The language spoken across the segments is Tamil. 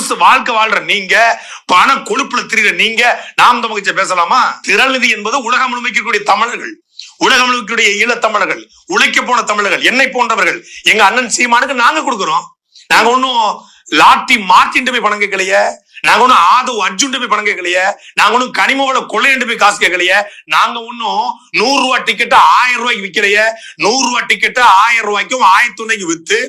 சொகுசு வாழ்க்கை வாழ்ற நீங்க பண கொழுப்புல திரிகிற நீங்க நாம் தமிழ்ச்சி பேசலாமா? திரள்நிதி என்பது உலகம் முழுமைக்கக்கூடிய தமிழர்கள் உலகம் முழுமைக்கூடிய ஈழத்தமிழர்கள் உழைக்க போன தமிழர்கள் என்னை போன்றவர்கள் எங்க அண்ணன் சீமானுக்கு நாங்க கொடுக்குறோம். நாங்க ஒன்னும் லாட்டி மார்ட்டின் போய் பணம் கேட்கலையே நாங்க ஒன்னும் ஆதவ் அர்ஜுன் போய் பணம் கேட்கலையே நாங்க ஒண்ணும் கனிமோட கொள்ளையண்டு போய் காசு கேட்கலையே நாங்க ஒன்னும் நூறு ரூபாய் டிக்கெட் ஆயிரம் ரூபாய்க்கு விக்கலையே நூறு ரூபாய் டிக்கெட் ஆயிரம் ரூபாய்க்கும் ஆயிரத்தி ரூபாய்க்கு வித்து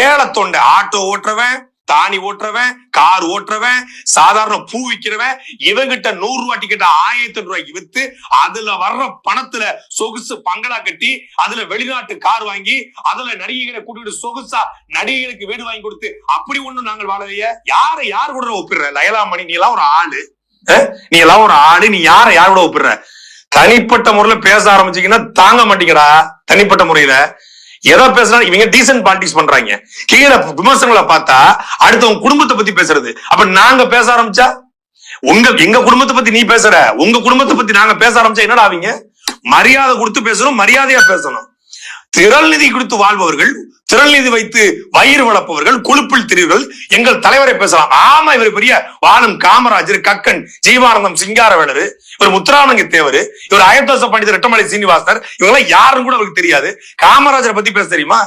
ஏழை தொண்டை ஆட்டோ ஓட்டுறவன் தானி ஓட்டுறவன் கார் ஓட்டுறவன் சாதாரண பூ விற்கிறவன் இவங்கிட்ட நூறு ரூபா டிக்கெட் ஆயிரத்தி ரூபாய்க்கு வித்து அதுல வர்ற பணத்துல சொகுசு பங்களா கட்டி அதுல வெளிநாட்டு கார் வாங்கி அதுல நடிகைகளை கூட்டிட்டு சொகுசா நடிகைகளுக்கு வீடு வாங்கி கொடுத்து அப்படி ஒண்ணும் நாங்கள் வாழலையே. யாரை யார் கூட ஒப்பிடுற? லயலாமணி நீ எல்லாம் ஒரு ஆளு. அஹ்? நீ எல்லாம் ஒரு ஆளு நீ யார யார் கூட ஒப்பிடுற? தனிப்பட்ட முறையில பேச ஆரம்பிச்சீங்கன்னா தாங்க மாட்டீங்கடா தனிப்பட்ட முறையில. எதை பேசுறாங்க இவங்க டீசன்ட் பாலிடிக்ஸ் பண்றாங்க. கீழே விமர்சனங்களை பார்த்தா அடுத்தவங்க குடும்பத்தை பத்தி பேசுறது. அப்ப நாங்க பேச ஆரம்பிச்சா? உங்க எங்க குடும்பத்தை பத்தி நீ பேசுற? உங்க குடும்பத்தை பத்தி நாங்க பேச ஆரம்பிச்சா என்னடா அவங்க? மரியாதை கொடுத்து பேசணும் மரியாதையா பேசணும். திரள் நிதி கொடுத்து வாழ்பவர்கள் திரள் நிதி வைத்து வயிறு வளர்ப்பவர்கள் கொழுப்பில் திரிவர்கள் எங்கள் தலைவரை பேசலாம். ஆமா இவர் பெரிய வானம் காமராஜர் கக்கன் ஜீவானந்தம் சிங்காரவேலர் இவர் முத்துராமலிங்க தேவர் இவர் அயத்தோச பண்டிதர் ரெட்டமலை சீனிவாசனர் இவங்க யாருன்னு கூட அவருக்கு தெரியாது. காமராஜரை பத்தி பேச தெரியுமா?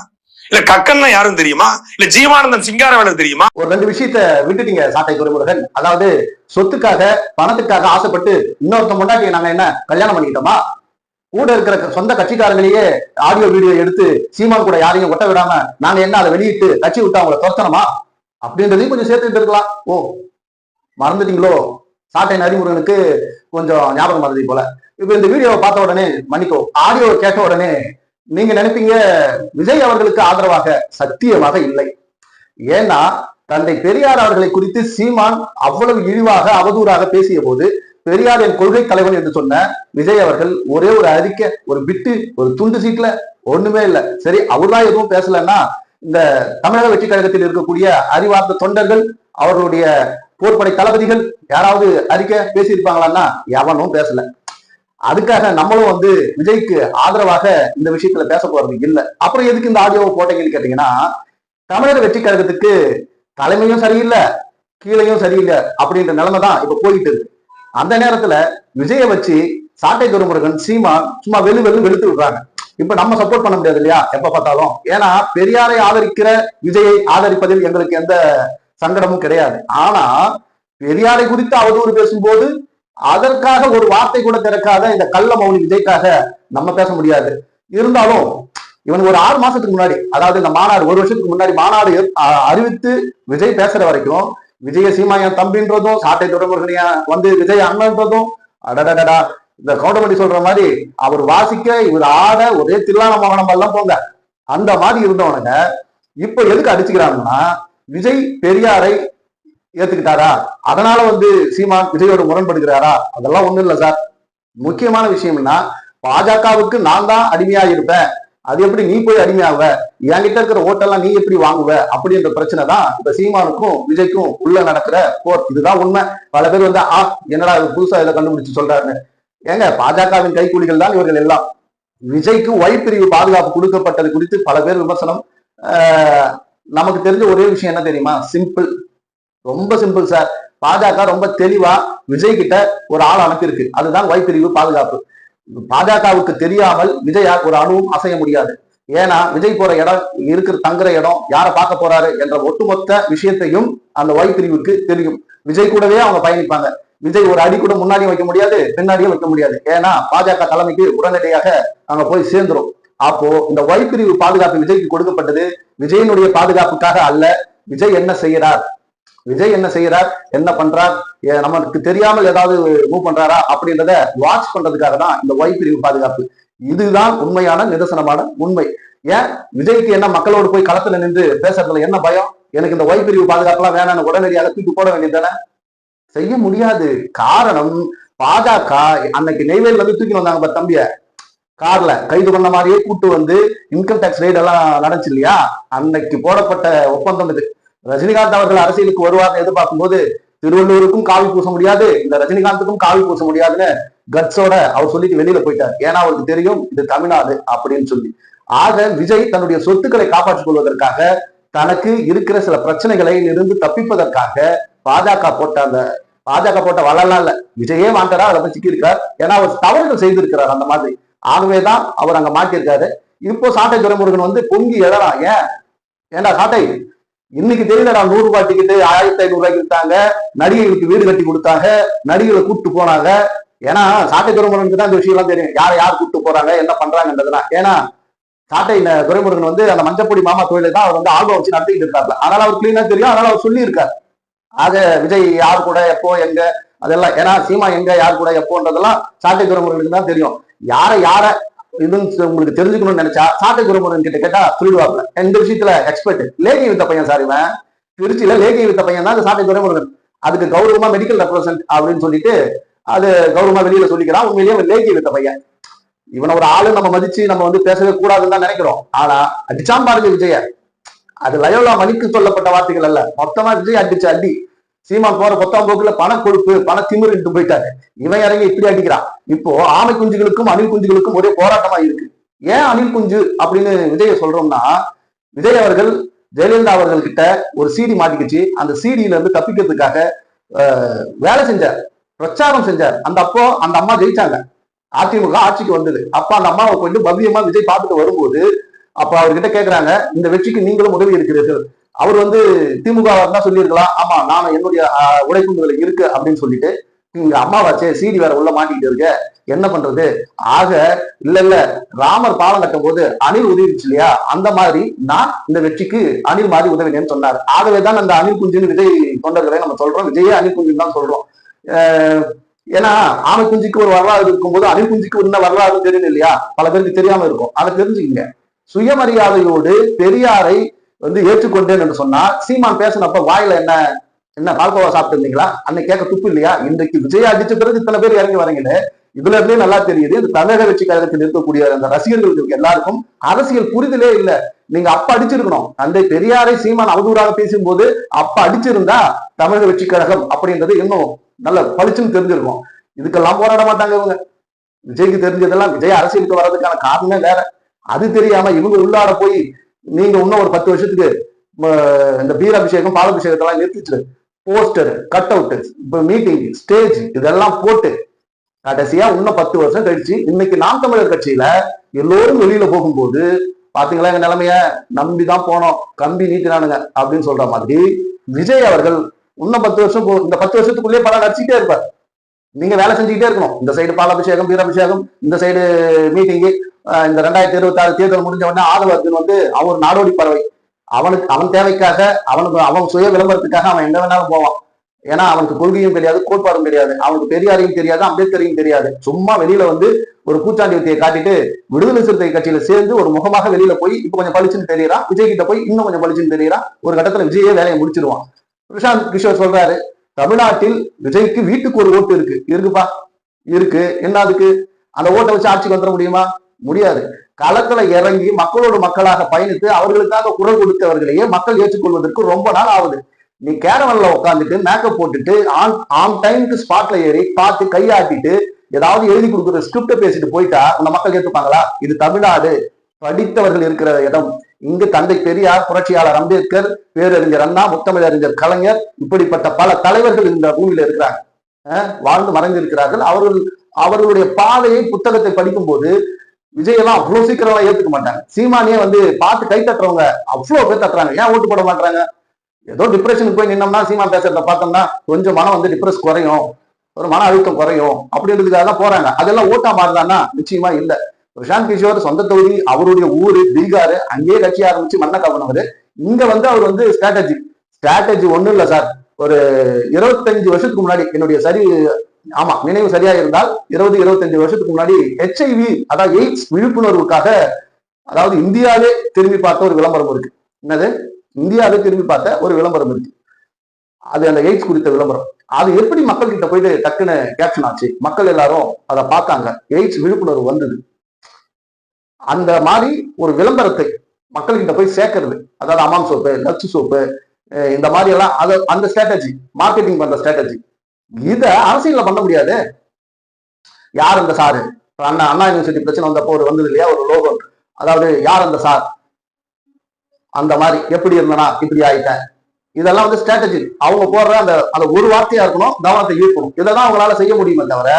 இல்ல கக்கன்னா யாரும் தெரியுமா? இல்ல ஜீவானந்தம் சிங்காரவேலர் தெரியுமா? ஒரு ரெண்டு விஷயத்த விட்டுட்டீங்க சாட்டை துறைமுருகன். அதாவது சொத்துக்காக பணத்துக்காக ஆசைப்பட்டு இன்னொருத்த முன்னாடி நாங்க என்ன கல்யாணம் பண்ணிக்கிட்டோமா? கூட இருக்கிற சொந்த கட்சிக்காரங்களையே ஆடியோ வீடியோ எடுத்து சீமான் கூட யாரையும் ஒட்ட விடாம நாங்க என்ன அதை வெளியிட்டு கட்சி விட்டு அவங்கள துரத்தனமா அப்படின்றதையும் கொஞ்சம் சேர்த்துட்டு இருக்கலாம். ஓ மறந்துட்டீங்களோ? சாட்டை நரிமுருகனுக்கு கொஞ்சம் ஞாபகம் மறதி போல. இப்ப இந்த வீடியோவை பார்த்த உடனே மன்னிக்கோ ஆடியோ கேட்ட உடனே நீங்க நினைப்பீங்க விஜய் அவர்களுக்கு ஆதரவாக சத்தியமாக இல்லை. ஏன்னா தந்தை பெரியார் அவர்களை குறித்து சீமான் அவ்வளவு இழிவாக அவதூறாக பேசிய போது பெரியார் என் கொள்கை தலைவன் என்று சொன்ன விஜய் அவர்கள் ஒரே ஒரு அறிக்கை ஒரு பிட்டு ஒரு துண்டு சீட்ல ஒண்ணுமே இல்லை. சரி அவர்தான் எதுவும் பேசலன்னா இந்த தமிழக வெற்றி கழகத்தில் இருக்கக்கூடிய அறிவார்ந்த தொண்டர்கள் அவர்களுடைய போர்ப்படை தளபதிகள் யாராவது அறிக்கை பேசியிருப்பாங்களான்னா எவனும் பேசல. அதுக்காக நம்மளும் வந்து விஜய்க்கு ஆதரவாக இந்த விஷயத்துல பேச போறது இல்லை. அப்புறம் எதுக்கு இந்த ஆடியோவை போட்டீங்கன்னு கேட்டீங்கன்னா தமிழக வெற்றி கழகத்துக்கு தலைமையும் சரியில்லை கீழையும் சரியில்லை அப்படின்ற நிலைமை தான் இப்ப போயிட்டு இருக்கு. அந்த நேரத்துல விஜய வச்சு சாட்டை துருமுருகன் சீமா சும்மா வெளு வெளு வெளுத்து விடுறாங்க. இப்ப நம்ம சப்போர்ட் பண்ண முடியாது இல்லையா? எப்ப பார்த்தாலும். ஏன்னா பெரியாரை ஆதரிக்கிற விஜயை ஆதரிப்பதில் எங்களுக்கு எந்த சங்கடமும் கிடையாது. ஆனா பெரியாரை குறித்து அவதூறு பேசும்போது அதற்காக ஒரு வார்த்தை கூட திறக்காத இந்த கள்ள மௌனி விஜய்க்காக நம்ம பேச முடியாது. இருந்தாலும் இவன் ஒரு ஆறு மாசத்துக்கு முன்னாடி அதாவது இந்த மாநாடு ஒரு வருஷத்துக்கு முன்னாடி மாநாடு அறிவித்து விஜய் பேசுற வரைக்கும் விஜய சீமாயன் தம்பின்றதும் சாட்டை துறைமுருகனியா வந்து விஜய் அண்ணன்றதும் அடடடடா இந்த கவுண்டமணி சொல்ற மாதிரி அவர் வாசிக்க இவர் ஆட ஒரே தில்லான மகனம் எல்லாம் போங்க. அந்த மாதிரி இருந்தவனுங்க இப்ப எதுக்கு அடிச்சுக்கிறாங்கன்னா விஜய் பெரியாரை ஏத்துக்கிட்டாரா? அதனால வந்து சீமான் விஜயோட முரண்படுகிறாரா? அதெல்லாம் ஒண்ணும் இல்ல சார். முக்கியமான விஷயம்னா பாஜகவுக்கு நான் தான் அடிமையா இருப்பேன் அது எப்படி நீ போய் அடிமையாவ? என்கிட்ட இருக்கிற ஓட்டெல்லாம் நீ எப்படி வாங்குவ? அப்படின்ற பிரச்சனை தான் இப்ப சீமானுக்கும் விஜய்க்கும் உள்ள நடக்கிற போர் இதுதான் உண்மை. பல பேர் வந்து ஆ என்னடா இது புதுசா இதை கண்டுபிடிச்சு சொல்றாருன்னு. ஏங்க பாஜகவின் கைக்கூலிகள் தான் இவர்கள் எல்லாம். விஜய்க்கு ஒய் பாதுகாப்பு கொடுக்கப்பட்டது குறித்து பல பேர் விமர்சனம். நமக்கு தெரிஞ்ச ஒரே விஷயம் என்ன தெரியுமா? சிம்பிள் ரொம்ப சிம்பிள் சார் பாஜக ரொம்ப தெளிவா விஜய் கிட்ட ஒரு ஆள் அனுப்பியிருக்கு. அதுதான் ஒய் பாதுகாப்பு. பாஜகவுக்கு தெரியாமல் விஜயா ஒரு அணுவும் அசைய முடியாது. ஏன்னா விஜய் போற இடம் இருக்கிற தங்குற இடம் யாரை பார்க்க போறாரு என்ற ஒட்டுமொத்த விஷயத்தையும் அந்த ஒய் பிரிவுக்கு தெரியும். விஜய் கூடவே அவங்க பயணிப்பாங்க. விஜய் ஒரு அடி கூட முன்னாடியும் வைக்க முடியாது பின்னாடியும் வைக்க முடியாது. ஏன்னா பாஜக தலைமைக்கு உடனடியாக அங்க போய் சேர்ந்துரும். அப்போ இந்த ஒய் பிரிவு பாதுகாப்பு விஜய்க்கு கொடுக்கப்பட்டது விஜயனுடைய பாதுகாப்புக்காக அல்ல. விஜய் என்ன செய்யறார் விஜய் என்ன செய்யறார்? என்ன பண்றார்? ஏ- நமக்கு தெரியாமல் ஏதாவது மூவ் பண்றாரா? அப்படின்றத வாட்ச் பண்றதுக்காக தான் இந்த ஒய் பிரிவு பாதுகாப்பு. இதுதான் உண்மையான நிதர்சனமான உண்மை. ஏன்? விஜய்க்கு என்ன மக்களோடு போய் களத்துல நின்று பேசுறதுல என்ன பயம்? எனக்கு இந்த ஒய் பிரிவு பாதுகாப்புலாம் வேணாம்னு உடனடியாக தூக்கி போட வேண்டியதானே செய்ய முடியாது. காரணம் பாஜக அன்னைக்கு நெய்வேலியில இருந்து தூக்கி வந்தாங்க பாரு தம்பிய. கார்ல கைது பண்ண மாதிரியே கூட்டு வந்து இன்கம் டேக்ஸ் ரைடு எல்லாம் நடந்துச்சு இல்லையா? அன்னைக்கு போடப்பட்ட ஒப்பந்தம் இது. ரஜினிகாந்த் அவர்கள் அரசியலுக்கு வருவார்னு எதிர்பார்க்கும் போது திருவள்ளூருக்கும் காவி பூச முடியாது இந்த ரஜினிகாந்துக்கும் காவி பூச முடியாதுன்னு கட்ஸோட அவர் சொல்லிட்டு வெளியில போயிட்டார். ஏன்னா அவருக்கு தெரியும் இது தமிழ்நாடு அப்படின்னு சொல்லி. ஆக விஜய் தன்னுடைய சொத்துக்களை காப்பாற்றிக் கொள்வதற்காக தனக்கு இருக்கிற சில பிரச்சனைகளை இருந்து தப்பிப்பதற்காக பாஜக போட்ட அந்த பாஜக போட்ட வளலாம் இல்ல. விஜயே மாட்டாரா அதை சிக்கி இருக்கார் ஏன்னா அவர் தவறுகள் செய்திருக்கிறார் அந்த மாதிரி. ஆகவேதான் அவர் அங்க மாட்டியிருக்காரு. இப்போ சாட்டை துரைமுருகன் வந்து பொங்கி எழலாம். ஏன்? ஏன்டா சாட்டை? இன்னைக்கு தெரியலடா நூறு ரூபாய் டிக்கெட்டு ஆயிரத்தி ஐநூறு ரூபாய்க்கு நடிகைகளுக்கு வீடு கட்டி கொடுத்தாங்க. நடிகர்களை கூப்பிட்டு போனாங்க. ஏன்னா சாட்டை துறைமுருகனுக்கு தான் இந்த விஷயம் எல்லாம் தெரியும். யார் யார் கூப்பிட்டு போறாங்க என்ன பண்றாங்கன்றதுலாம் ஏன்னா சாட்டை துறைமுருகன் வந்து அந்த மஞ்சப்பொடி மாமா தொழிலை தான் அவர் வந்து ஆல்பம் வச்சு நடத்திக்கிட்டு இருக்காரு அதனால அவர் கிளீனா தெரியும். அதனால அவர் சொல்லியிருக்காரு. ஆக விஜய் யார் கூட எப்போ எங்க அதெல்லாம். ஏன்னா சீமா எங்க யார் கூட எப்போன்றதெல்லாம் சாட்டை துறைமுருகனுக்கு தான் தெரியும். யாரை யார இதுன்னு உங்களுக்கு தெரிஞ்சுக்கணும்னு நினைச்சா சாட்டை குருமுருகன் கிட்ட கேட்டா சொல்லிடுவாங்க. இந்த விஷயத்துல எக்ஸ்பர்ட் லேகி வித்த பையன் சார் இவன். திருச்சியில லேகி வித்த பையன் தான் சாட்டை துரைமுருகன். அதுக்கு கௌரவமா மெடிக்கல் ரெப்ரசன்ட் அப்படின்னு சொல்லிட்டு அது கௌரவமா வெளியில சொல்லிக்கிறான். உண்மையிலேயே அவன் லேகி வித்த பையன். இவனை ஒரு ஆளு நம்ம மதிச்சு நம்ம வந்து பேசவே கூடாதுன்னு தான் நினைக்கிறோம். ஆனா அடிச்சாம் பாருங்க விஜய. அது லயோலா மணிக்கு சொல்லப்பட்ட வார்த்தைகள் அல்ல. மொத்தமா விஜய் அடிச்சு அடி. சீமான் போற பத்தாம் போக்குல பண கொழுப்பு பண திமிருன்ட்டு போயிட்டாரு. இவன் இறங்கி இப்படி அடிக்கிறான். இப்போ ஆமை குஞ்சுகளுக்கும் அணில் குஞ்சுகளுக்கும் ஒரே போராட்டமா இருக்கு. ஏன் அணில் குஞ்சு அப்படின்னு விஜய சொல்றோம்னா விஜய் அவர்கள் ஜெயலலிதா அவர்கள் கிட்ட ஒரு சீடி மாட்டிக்கிச்சு. அந்த சீடியில இருந்து தப்பிக்கிறதுக்காக வேலை செஞ்சார். பிரச்சாரம் செஞ்சார். அந்த அப்போ அந்த அம்மா ஜெயிச்சாங்க. அதிமுக ஆட்சிக்கு வந்தது. அப்ப அந்த அம்மாவை கொண்டு பவ்யமா விஜய் பார்த்துட்டு வரும்போது அப்ப அவர்கிட்ட கேக்குறாங்க இந்த வெற்றிக்கு நீங்களும் உதவி இருக்கிறீர்கள் அவர் வந்து திமுக தான் சொல்லியிருக்கலாம். ஆமா நானும் என்னுடைய ஆஹ், உழைப்புங்களை இருக்கு அப்படின்னு சொல்லிட்டு இங்க அம்மாவாச்சே சீடி வேற உள்ள மாட்டிக்கிட்டு இருக்க. என்ன பண்றது? ஆக இல்ல இல்ல ராமர் பாலம் கட்டும் போது அணில் உதவிச்சு இல்லையா? அந்த மாதிரி நான் இந்த வெற்றிக்கு அணில் மாதிரி உதவினேன்னு சொன்னார். ஆகவே தான் அந்த அணில் குஞ்சுன்னு விஜய் தொண்டர்களை நம்ம சொல்றோம். விஜயே அணில் குஞ்சுன்னு தான் சொல்றோம். ஏன்னா ஆமை குஞ்சுக்கு ஒரு வரலாறு இருக்கும்போது அணில் குஞ்சுக்கு என்ன வரலாறு தெரியும் இல்லையா? பல பேருக்கு தெரியாம இருக்கும். அதை தெரிஞ்சுக்கங்க. சுயமரியாதையோடு பெரியாரை வந்து ஏற்றுக்கொண்டேன் என்று சொன்னா சீமான் பேசினப்ப வாயில என்ன என்ன பால்கோவா சாப்பிட்டு இருந்தீங்களா அன்னைக்கு கேட்க துப்பு இல்லையா? இன்றைக்கு விஜய் அடிச்ச பிறகு இத்தனை பேர் இறங்கி வரீங்களே. இதுல இருந்தே நல்லா தெரியுது. இந்த தமிழக வெற்றி கழகத்தில் இருக்கக்கூடிய அந்த ரசிகர்களுக்கு எல்லாருக்கும் அரசியல் புரிதலே இல்ல. நீங்க அப்ப அடிச்சிருக்கணும். தந்தை பெரியாரை சீமான் அவதூறாக பேசும்போது அப்ப அடிச்சிருந்தா தமிழக வெற்றி கழகம் அப்படின்றது இன்னும் நல்ல பளிச்சுன்னு தெரிஞ்சிருக்கும். இதுக்கெல்லாம் போராட மாட்டாங்க இவங்க. விஜய்க்கு தெரிஞ்சதெல்லாம் விஜய் அரசியலுக்கு வர்றதுக்கான காரணமே வேற. அது தெரியாம இவங்க உள்ளாட போய் நீங்க இன்னும் ஒரு பத்து வருஷத்துக்கு இந்த பீராபிஷேகம் பாலாபிஷேகத்தெல்லாம் நிறுத்திச்சு poster cut out meeting stage இதெல்லாம் போட்டு கடைசியா இன்னும் பத்து வருஷம் கழிச்சு இன்னைக்கு நாம் தமிழர் கட்சியில எல்லோரும் வெளியில போகும்போது பாத்தீங்களா எங்க நிலைமைய? நம்பிதான் போனோம் கம்பி நீட்டினானுங்க அப்படின்னு சொல்ற மாதிரி விஜய் அவர்கள் இன்னும் பத்து வருஷம் போ- இந்த பத்து வருஷத்துக்குள்ளேயே படம் நடிச்சுட்டே இருப்பார். நீங்க வேலை செஞ்சுக்கிட்டே இருக்கணும். இந்த சைடு பாலாபிஷேகம் வீராபிஷேகம் இந்த சைடு மீட்டிங்கு இந்த ரெண்டாயிரத்தி இருபத்தி ஆறு தேர்தல் முடிஞ்ச உடனே ஆதவ அர்ஜுன் வந்து அவன் நாடோடி பறவை. அவனுக்கு அவன் தேவைக்காக அவனுக்கு அவன் சுய விளம்பரத்துக்காக அவன் எங்க வேணாலும் போவான். ஏன்னா அவனுக்கு கொள்கையும் தெரியாது கோட்பாடும் தெரியாது. அவனுக்கு பெரியாரையும் தெரியாது அம்பேத்கரையும் தெரியாது. சும்மா வெளியில வந்து ஒரு பூச்சாண்டி வித்தையை காட்டிட்டு விடுதலை சிறுத்தை கட்சியில சேர்ந்து ஒரு முகமாக வெளியில போய் இப்ப கொஞ்சம் பளிச்சுன்னு தெரியறான். விஜய் கிட்ட போய் இன்னும் கொஞ்சம் பளிச்சுன்னு தெரியறான். ஒரு கட்டத்துல விஜயே வேலையை முடிச்சிருவான். பிரசாந்த் கிஷோர் சொல்றாரு தமிழ்நாட்டில் விஜய்க்கு வீட்டுக்கு ஒரு ஓட்டு இருக்கு. இருக்குப்பா. இருக்கு. என்ன அதுக்கு? அந்த ஓட்டை வச்சு ஆட்சிக்கு வந்துட முடியுமா? முடியாது. களத்துல இறங்கி மக்களோடு மக்களாக பயணித்து அவர்களுக்காக குரல் கொடுத்தவர்களையே மக்கள் ஏற்றுக்கொள்வதற்கு ரொம்ப நாள் ஆகுது. நீ கேரவன்ல உட்காந்துட்டு மேக்கப் போட்டுட்டு ஆன் ஆன் டைமுக்கு ஸ்பாட்ல ஏறி பார்த்து கையாட்டிட்டு ஏதாவது எழுதி கொடுக்குற ஸ்கிரிப்ட பேசிட்டு போயிட்டா உன்னை மக்கள் ஏற்றுப்பாங்களா இது தமிழ்நாடு. படித்தவர்கள் இருக்கிற இடம். இங்கு தந்தை பெரியார் புரட்சியாளர் அம்பேத்கர் பேரறிஞர் அண்ணா முத்தமிழறிஞர் கலைஞர் இப்படிப்பட்ட பல தலைவர்கள் இந்த பூமியில இருக்கிறாங்க வாழ்ந்து மறைந்திருக்கிறார்கள். அவர்கள் அவர்களுடைய பாதையை புத்தகத்தை படிக்கும்போது விஜயெல்லாம் அவ்வளவு சீக்கிரம் எல்லாம் ஏத்துக்க மாட்டாங்க. சீமானியே வந்து பார்த்து கை தட்டுறவங்க அவ்வளவு பேர் தட்டுறாங்க. ஏன் ஓட்டு போட மாட்டாங்க ஏதோ டிப்ரெஷனுக்கு போய் நின்னோம்னா சீமான் பேசுறத பார்த்தோம்னா கொஞ்சம் மனம் வந்து டிப்ரெஸ் குறையும். ஒரு மன அழுத்தம் குறையும். அப்படின்றதுக்காக தான் போறாங்க. அதெல்லாம் ஓட்டா மாறுதான்னா நிச்சயமா இல்லை. பிரசாந்த் கிஷோர் சொந்த தொகுதி அவருடைய ஊரு பீகார் அங்கேயே கட்சி ஆரம்பிச்சு மண்ணை கவனவர் இங்க வந்து அவர் வந்து ஸ்ட்ராட்டஜி ஸ்ட்ராட்டஜி ஒண்ணும் இல்ல சார். ஒரு இருபத்தஞ்சு வருஷத்துக்கு முன்னாடி என்னுடைய சரி ஆமா நினைவு சரியா இருந்தால் இருபது இருபத்தஞ்சு வருஷத்துக்கு முன்னாடி ஹெச்ஐவி அதாவது எய்ட்ஸ் விழிப்புணர்வுக்காக அதாவது இந்தியாவே திரும்பி பார்த்த ஒரு விளம்பரம் இருக்கு. என்னது? இந்தியாவே திரும்பி பார்த்த ஒரு விளம்பரம் இருக்கு. அது அந்த எய்ட்ஸ் குறித்த விளம்பரம். அது எப்படி மக்கள் கிட்ட போயிட்டு டக்குன்னு கேப்ஷன் ஆச்சு? மக்கள் எல்லாரும் அதை பார்த்தாங்க. எய்ட்ஸ் விழிப்புணர்வு வந்தது. அந்த மாதிரி ஒரு விளம்பரத்தை மக்கள்கிட்ட போய் சேர்க்கறது. அதாவது அமாம் சோப்பு நச்சு சோப்பு இந்த மாதிரி எல்லாம் அது அந்த ஸ்ட்ராட்டஜி மார்க்கெட்டிங் பண்ற ஸ்ட்ராட்டஜி இதை அரசியல்ல பண்ண முடியாது. யார் அந்த சாரு? அண்ணா அண்ணா யூனிவர்சிட்டி பிரச்சனை வந்தப்போ ஒரு வந்தது இல்லையா? ஒரு லோகம் அதாவது யார் அந்த சார்? அந்த மாதிரி எப்படி இருந்தனா? இப்படி ஆயிட்டேன். இதெல்லாம் வந்து ஸ்ட்ராட்டஜி அவங்க போடுற அந்த அந்த ஒரு வார்த்தையா இருக்கணும் கவனத்தை ஈர்க்கணும். இதெல்லாம் அவங்களால செய்ய முடியுமே தவிர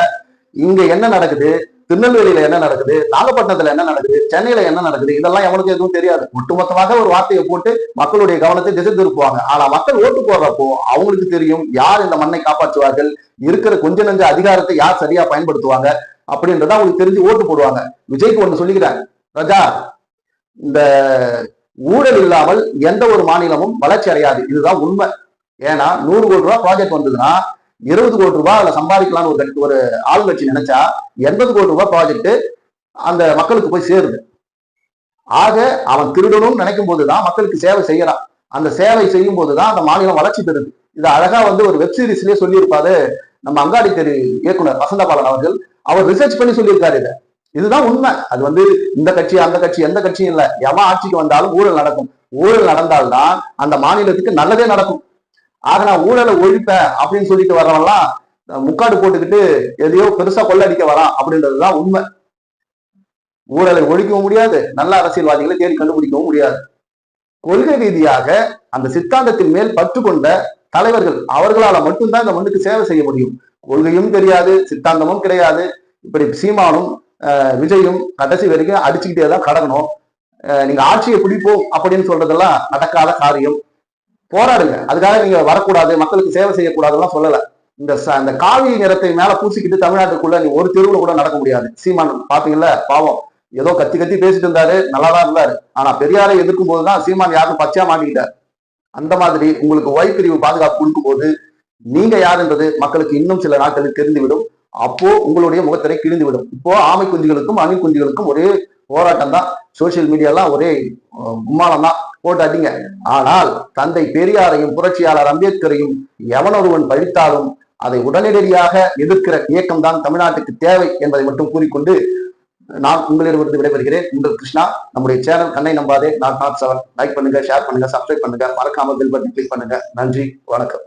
இங்க என்ன நடக்குது? திருநெல்வேலியில என்ன நடக்குது? நாகப்பட்டினத்துல என்ன நடக்குது? சென்னையில என்ன நடக்குது? இதெல்லாம் எவனுக்கு எதுவும் தெரியாது. ஒட்டுமொத்தமாக ஒரு வார்த்தையை போட்டு மக்களுடைய கவனத்தை திசை திருப்புவாங்க. ஆனா மக்கள் ஓட்டு போடுறப்போ அவங்களுக்கு தெரியும் யார் இந்த மண்ணை காப்பாற்றுவார்கள்? இருக்கிற கொஞ்ச நஞ்ச அதிகாரத்தை யார் சரியா பயன்படுத்துவாங்க? அப்படின்றத அவங்களுக்கு தெரிஞ்சு ஓட்டு போடுவாங்க. விஜய்க்கு ஒண்ணு சொல்லிக்கிறேன். ராஜா இந்த ஊழல் இல்லாமல் எந்த ஒரு மாநிலமும் வளர்ச்சி அடையாது. இதுதான் உண்மை. ஏன்னா நூறு கோடி ரூபாய் ப்ராஜெக்ட் வந்ததுன்னா இருபது கோடி ரூபாய் அதுல சம்பாதிக்கலாம்னு ஒரு கட்சி- ஒரு ஆளுங்கட்சி நினைச்சா எண்பது கோடி ரூபாய் ப்ராஜெக்ட் அந்த மக்களுக்கு போய் சேருது. ஆக அவன் திருடணும்னு நினைக்கும் போதுதான் மக்களுக்கு சேவை செய்யறான். அந்த சேவை செய்யும் போதுதான் அந்த மாநிலம் வளர்ச்சி பெறுது. இது அழகா வந்து ஒரு வெப் சீரிஸ்லயே சொல்லியிருப்பாரு நம்ம அங்காடி தெரு இயக்குனர் வசந்தபாலன் அவர்கள். அவர் ரிசர்ச் பண்ணி சொல்லியிருக்காரு இதை. இதுதான் உண்மை. அது வந்து இந்த கட்சி அந்த கட்சி எந்த கட்சியும் இல்லை. எவன் ஆட்சிக்கு வந்தாலும் ஊழல் நடக்கும். ஊழல் நடந்தால்தான் அந்த மாநிலத்துக்கு நல்லதே நடக்கும். ஆக நான் ஊழலை ஒழிப்பேன் அப்படின்னு சொல்லிட்டு வர்றவன்லாம் முக்காடு போட்டுக்கிட்டு எதையோ பெருசா கொள்ளடிக்க வரான் அப்படின்றதுதான் உண்மை. ஊழலை ஒழிக்கவும் முடியாது நல்ல அரசியல்வாதிகளை தேடி கண்டுபிடிக்கவும் முடியாது. கொள்கை ரீதியாக அந்த சித்தாந்தத்தின் மேல் பற்றுக்கொண்ட தலைவர்கள் அவர்களால மட்டும்தான் இந்த மண்ணுக்கு சேவை செய்ய முடியும். கொள்கையும் தெரியாது சித்தாந்தமும் கிடையாது. இப்படி சீமானும் விஜயும் கடைசி வரைக்கும் அடிச்சுக்கிட்டே தான் கடக்கணும். நீங்க ஆட்சியை பிடிப்போம் அப்படின்னு சொல்றதெல்லாம் நடக்காத காரியம். போராடுங்க. அதுக்காக நீங்க வரக்கூடாது மக்களுக்கு சேவை செய்யக்கூடாதுலாம் சொல்லல. இந்த அந்த இந்த காவி நிறத்தை மேல பூசிக்கிட்டு தமிழ்நாட்டுக்குள்ள நீ ஒரு தெருவுல கூட நடக்க முடியாது. சீமான் பாத்தீங்கல்ல பாவம். ஏதோ கத்தி கத்தி பேசிட்டு இருந்தாரு நல்லாதான் இருந்தாரு. ஆனா பெரியாரை எதிர்க்கும் போதுதான் சீமான் யாரும் பச்சையா மாட்டிக்கிட்டார். அந்த மாதிரி உங்களுக்கு ஒய் பிரிவு பாதுகாப்பு கொடுக்கும்போது நீங்க யாருன்றது மக்களுக்கு இன்னும் சில நாட்களில் தெரிந்துவிடும். அப்போ உங்களுடைய முகத்திரை கிழிந்துவிடும். இப்போ ஆமை குஞ்சுகளுக்கும் அணில் குஞ்சுகளுக்கும் ஒரே போராட்டம் தான் சோசியல் மீடியாலாம் ஒரே கும்மாளம் தான் போட்டு அடிங்க ஆனால் தந்தை பெரியாரையும் புரட்சியாளர் அம்பேத்கரையும் எவனொருவன் பழித்தாலும் அதை உடனடியாக எதிர்க்கிற இயக்கம் தான் தமிழ்நாட்டுக்கு தேவை என்பதை மட்டும் கூறிக்கொண்டு நான் உங்களிடமிருந்து விடைபெறுகிறேன். உங்கள் கிருஷ்ணா. நம்முடைய சேனல் கண்ணை நம்பாதே. நான் நாட் செவன் லைக் பண்ணுங்க ஷேர் பண்ணுங்க சப்ஸ்கிரைப் பண்ணுங்க. மறக்காம பில் பட்டன் கிளிக் பண்ணுங்க. நன்றி வணக்கம்.